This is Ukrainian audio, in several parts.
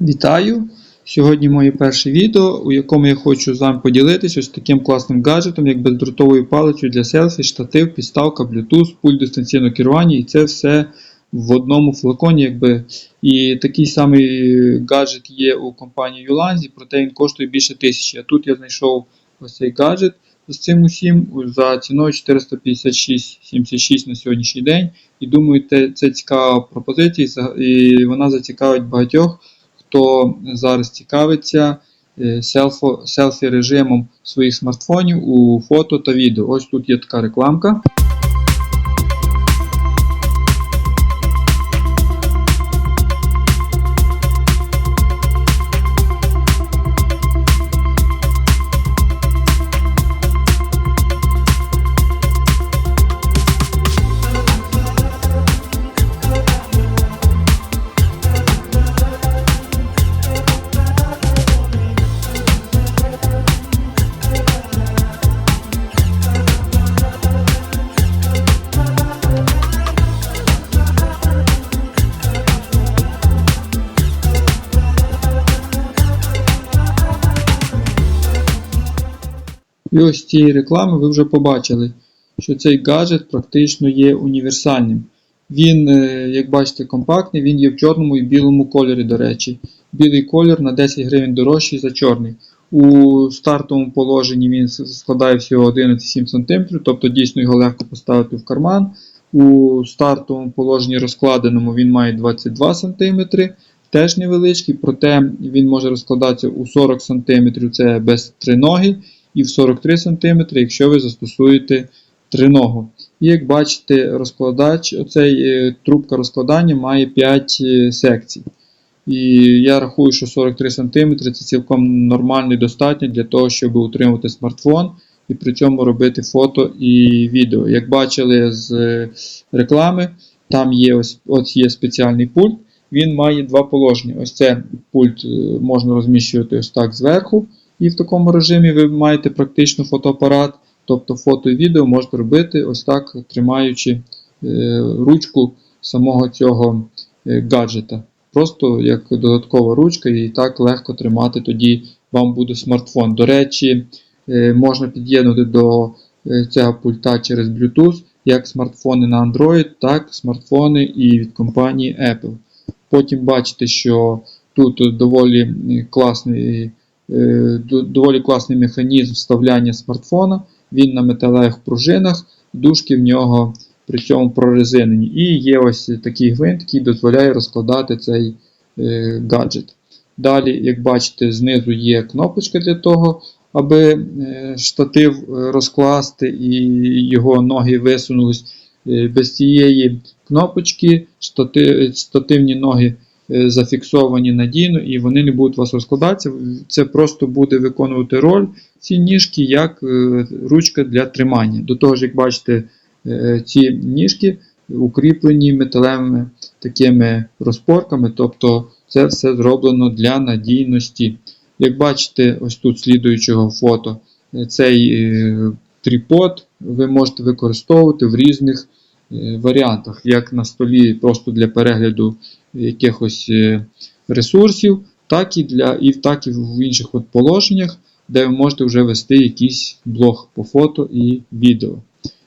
Вітаю! Сьогодні моє перше відео, у якому я хочу з вами поділитися ось таким класним гаджетом, як бездротовою палицею для селфі, штатив, підставка, Bluetooth, пульт дистанційного керування, і це все в одному флаконі. Якби. І такий самий гаджет є у компанії Ulanzi, проте він коштує більше тисячі. А тут я знайшов ось цей гаджет з цим усім за ціною 456,76 на сьогоднішній день. І думаю, це цікава пропозиція, і вона зацікавить багатьох хто зараз цікавиться е, селфі режимом своїх смартфонів у фото та відео. Ось тут є така рекламка. І ось з цієї реклами ви вже побачили, що цей гаджет практично є універсальним. Він, е, як бачите, компактний, він є в чорному і білому кольорі, до речі. Білий колір на 10 гривень дорожчий за чорний. У стартовому положенні він складає всього 11,7 см, тобто дійсно його легко поставити в карман. У стартовому положенні розкладеному він має 22 см, теж невеличкий, проте він може розкладатися у 40 см, це без триноги, і в 43 см, якщо ви застосуєте триногу. І як бачите, розкладач, оцей е, трубка розкладання має 5 е, секцій. І я рахую, що 43 см це цілком нормально і достатньо для того, щоб утримувати смартфон і при цьому робити фото і відео. Як бачили з е, реклами, там є ось, ось є спеціальний пульт. Він має два положення. Ось це пульт можна розміщувати ось так зверху. І в такому режимі ви маєте практично фотоапарат, тобто фото і відео можете робити ось так, тримаючи е, ручку самого цього е, гаджета. Просто як додаткова ручка, і так легко тримати тоді вам буде смартфон. До речі, е, можна під'єднувати до цього пульта через Bluetooth як смартфони на Android, так і смартфони і від компанії Apple. Потім бачите, що тут доволі класний доволі класний механізм вставляння смартфона. Він на металевих пружинах, дужки в нього при цьому прорезинені. І є ось такий гвинт, який дозволяє розкладати цей е, гаджет. Далі, як бачите, знизу є кнопочка для того, аби е, штатив е, розкласти і його ноги висунулись. Е, Без цієї кнопочки штативні ноги е, зафіксовані надійно і вони не будуть у вас розкладатися. Це просто буде виконувати роль ці ніжки як е, ручка для тримання. До того ж, як бачите, е, ці ніжки укріплені металевими такими розпорками, тобто це все зроблено для надійності. Як бачите, ось тут слідуючого фото, е, цей е, трипод ви можете використовувати в різних е, варіантах, як на столі просто для перегляду якихось е, ресурсів, так і, для, і так і в інших от положеннях, де ви можете вже вести якийсь блог по фото і відео.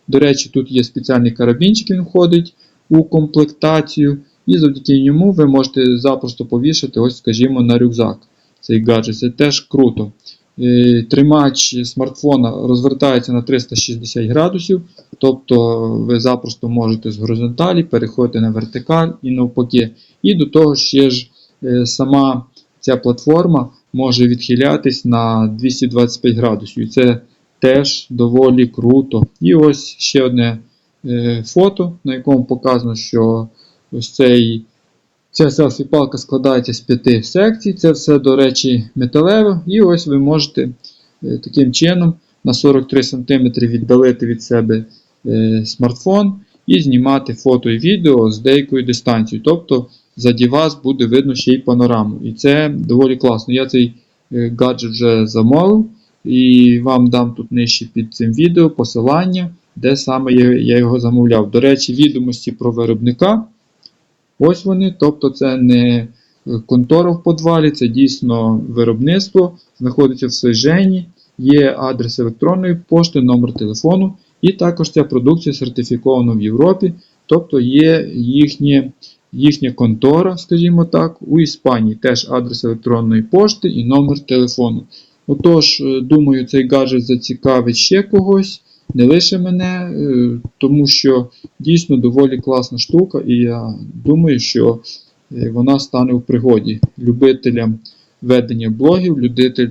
До речі, тут є спеціальний карабінчик, він входить у комплектацію, і завдяки ньому ви можете запросто повішати, ось, скажімо, на рюкзак цей гаджет. Це теж круто. Е, Тримач смартфона розвертається на 360 градусів, тобто ви запросто можете з горизонталі переходити на вертикаль і навпаки. І до того ще ж е, сама ця платформа може відхилятись на 225 градусів. І це теж доволі круто. І ось ще одне е, фото, на якому показано, що ось цей, ця селфі-палка складається з п'яти секцій. Це все, до речі, металеве. І ось ви можете е, таким чином на 43 см віддалити від себе смартфон і знімати фото і відео з деякою дистанцією. Тобто заді вас буде видно ще й панораму. І це доволі класно. Я цей е, гаджет вже замовив. І вам дам тут нижче під цим відео посилання, де саме я, його замовляв. До речі, відомості про виробника. Ось вони. Тобто це не е, контора в подвалі, це дійсно виробництво, знаходиться в Сейжені, є адрес електронної пошти, номер телефону, і також ця продукція сертифікована в Європі, тобто є їхнє, їхня контора, скажімо так, у Іспанії, теж адрес електронної пошти і номер телефону. Отож, е, думаю, цей гаджет зацікавить ще когось, не лише мене, е, тому що дійсно доволі класна штука, і я думаю, що е, вона стане в пригоді любителям ведення блогів,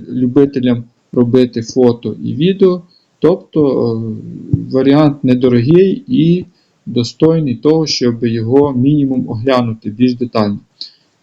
любителям робити фото і відео. Тобто варіант недорогий і достойний того, щоб його мінімум оглянути більш детально.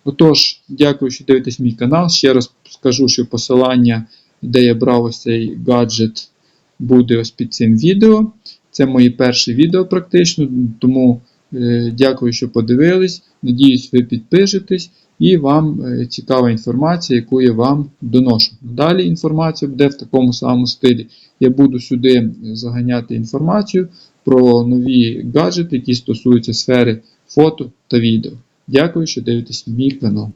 Отож, дякую, що дивитесь мій канал. Ще раз скажу, що посилання, де я брав ось цей гаджет, буде ось під цим відео. Це моє перше відео практично, тому е, дякую, що подивились. Надіюсь, ви підпишетесь і вам е, цікава інформація, яку я вам доношу. Далі інформація буде в такому самому стилі. Я буду сюди заганяти інформацію про нові гаджети, які стосуються сфери фото та відео. Дякую, що дивитесь мій канал.